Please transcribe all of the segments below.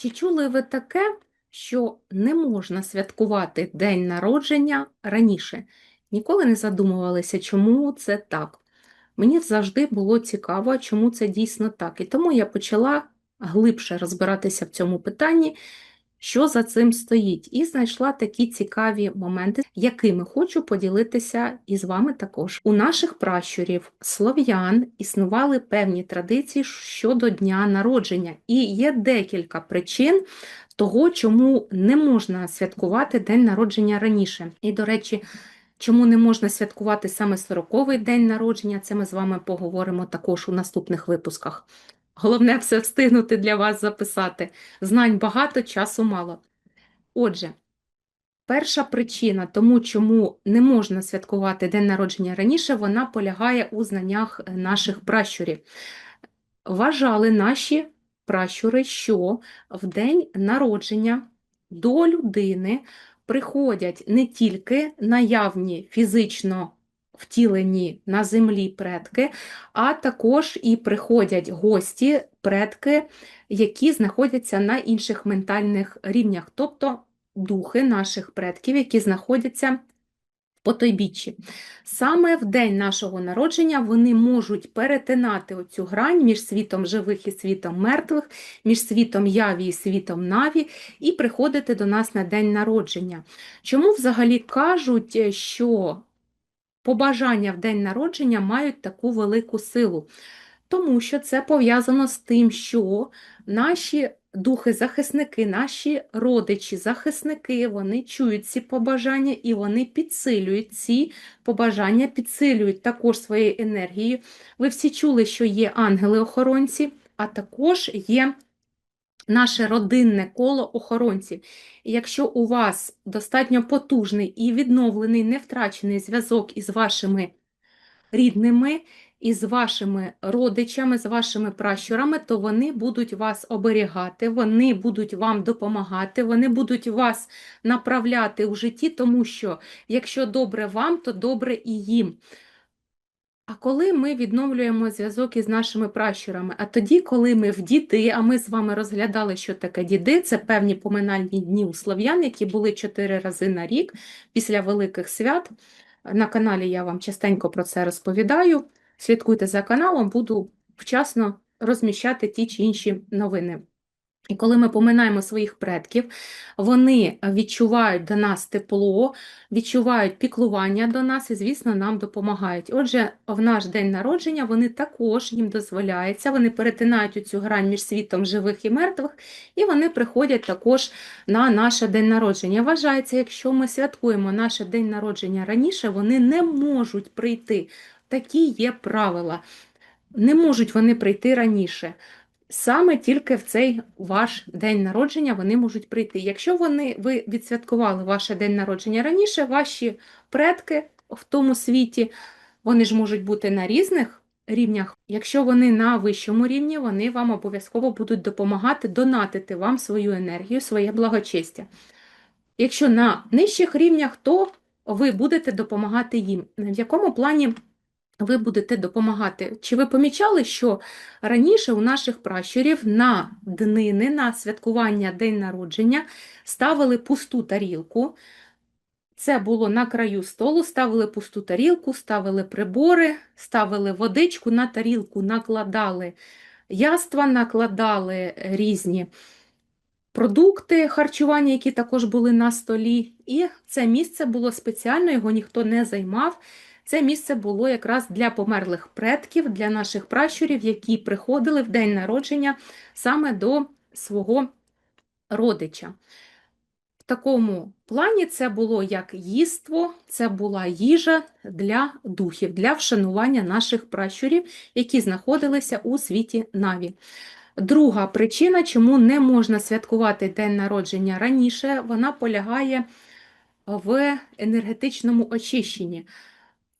Чи чули ви таке, що не можна святкувати день народження раніше? Ніколи не задумувалися, чому це так? Мені завжди було цікаво, чому це дійсно так. І тому я почала глибше розбиратися в цьому питанні, що за цим стоїть, і знайшла такі цікаві моменти, якими хочу поділитися із вами також. У наших пращурів слов'ян існували певні традиції щодо дня народження, і є декілька причин того, чому не можна святкувати день народження раніше. І, до речі, Чому не можна святкувати саме 40-й день народження? Це ми з вами поговоримо також у наступних випусках. Головне все встигнути для вас записати. Знань багато, часу мало. Отже, перша причина тому, чому не можна святкувати день народження раніше, вона полягає у знаннях наших пращурів. Вважали наші пращури, що в день народження до людини приходять не тільки наявні фізично втілені на землі предки, а також і приходять гості, предки, які знаходяться на інших ментальних рівнях, тобто духи наших предків, які знаходяться потойбіччі. Саме в день нашого народження вони можуть перетинати оцю грань між світом живих і світом мертвих, між світом яві і світом наві, і приходити до нас на день народження. Чому взагалі кажуть, що побажання в день народження мають таку велику силу? Тому що це пов'язано з тим, що наші духи-захисники, наші родичі-захисники, вони чують ці побажання і вони підсилюють ці побажання, підсилюють також своєю енергією. Ви всі чули, що є ангели-охоронці, а також є наше родинне коло охоронців. І якщо у вас достатньо потужний і відновлений, не втрачений зв'язок із вашими рідними, із вашими родичами, з вашими пращурами, то вони будуть вас оберігати, вони будуть вам допомагати, вони будуть вас направляти у житті, тому що якщо добре вам, то добре і їм. А коли ми відновлюємо зв'язок із нашими пращурами, а тоді, коли ми в діди, а ми з вами розглядали, що таке діди, це певні поминальні дні у слов'ян, які були чотири рази на рік після великих свят. На каналі я вам частенько про це розповідаю. Слідкуйте за каналом, буду вчасно розміщати ті чи інші новини. І коли ми поминаємо своїх предків, вони відчувають до нас тепло, відчувають піклування до нас і, звісно, нам допомагають. Отже, в наш день народження вони також їм дозволяється, вони перетинають цю грань між світом живих і мертвих, і вони приходять також на наше день народження. Вважається, якщо ми святкуємо наше день народження раніше, вони не можуть прийти. Такі є правила. Не можуть вони прийти раніше. Саме тільки в цей ваш день народження вони можуть прийти. Якщо вони, ви відсвяткували ваше день народження раніше, ваші предки в тому світі, вони ж можуть бути на різних рівнях. Якщо вони на вищому рівні, вони вам обов'язково будуть допомагати донатити вам свою енергію, своє благочестя. Якщо на нижчих рівнях, то ви будете допомагати їм. В якому плані ви будете допомагати. Чи ви помічали, що раніше у наших пращурів на днини, на святкування день народження ставили пусту тарілку? Це було на краю столу, ставили пусту тарілку, ставили прибори, ставили водичку, на тарілку накладали яства, накладали різні продукти харчування, які також були на столі. І це місце було спеціально, його ніхто не займав. Це місце було якраз для померлих предків, для наших пращурів, які приходили в день народження саме до свого родича. В такому плані це було як їство, це була їжа для духів, для вшанування наших пращурів, які знаходилися у світі Наві. Друга причина, чому не можна святкувати день народження раніше, вона полягає в енергетичному очищенні.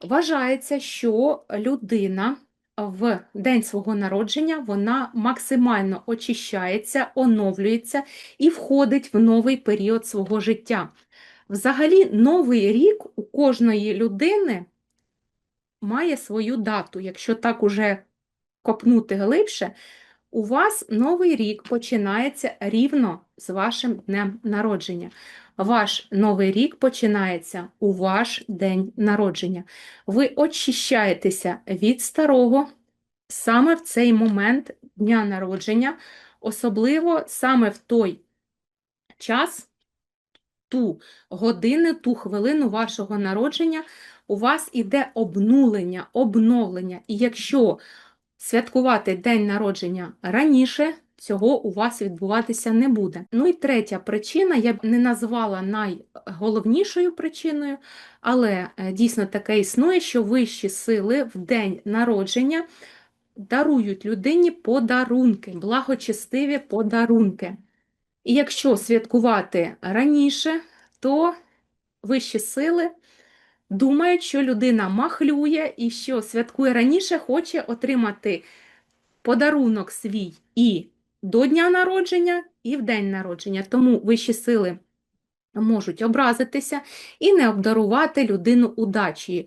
Вважається, що людина в день свого народження вона максимально очищається, оновлюється і входить в новий період свого життя. Взагалі, новий рік у кожної людини має свою дату. Якщо так уже копнути глибше, У вас новий рік починається рівно з вашим днем народження. Ваш новий рік починається у ваш день народження. Ви очищаєтеся від старого саме в цей момент дня народження, особливо саме в той час, ту годину, ту хвилину вашого народження у вас іде обнулення, обновлення. І якщо святкувати день народження раніше, цього у вас відбуватися не буде. Ну і третя причина, я б не назвала найголовнішою причиною, але е, дійсно таке існує, що вищі сили в день народження дарують людині подарунки, благочестиві подарунки. І якщо святкувати раніше, то вищі сили думають, що людина махлює і що святкує раніше, хоче отримати подарунок свій і до дня народження, і в день народження. Тому вищі сили можуть образитися і не обдарувати людину удачею.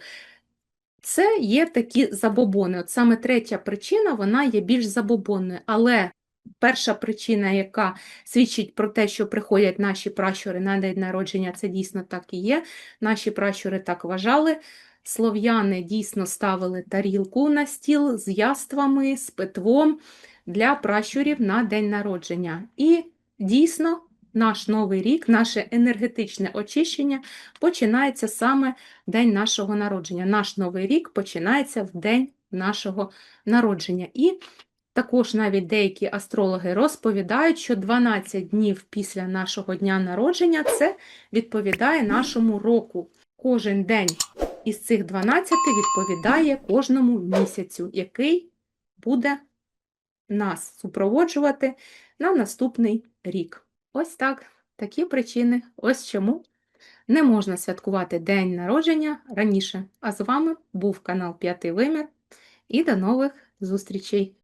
Це є такі забобони. От саме третя причина, вона є більш забобонною. Але перша причина, яка свідчить про те, що приходять наші пращури на день народження, це дійсно так і є. Наші пращури так вважали. Слов'яни дійсно ставили тарілку на стіл з яствами, з питвом для пращурів на день народження. І дійсно наш новий рік, наше енергетичне очищення починається саме день нашого народження. Наш новий рік починається в день нашого народження. І також навіть деякі астрологи розповідають, що 12 днів після нашого дня народження це відповідає нашому року. Кожен день із цих 12 відповідає кожному місяцю, який буде нас супроводжувати на наступний рік. Ось так, такі причини. Ось чому не можна святкувати день народження раніше. А з вами був канал П'ятий Вимір і до нових зустрічей!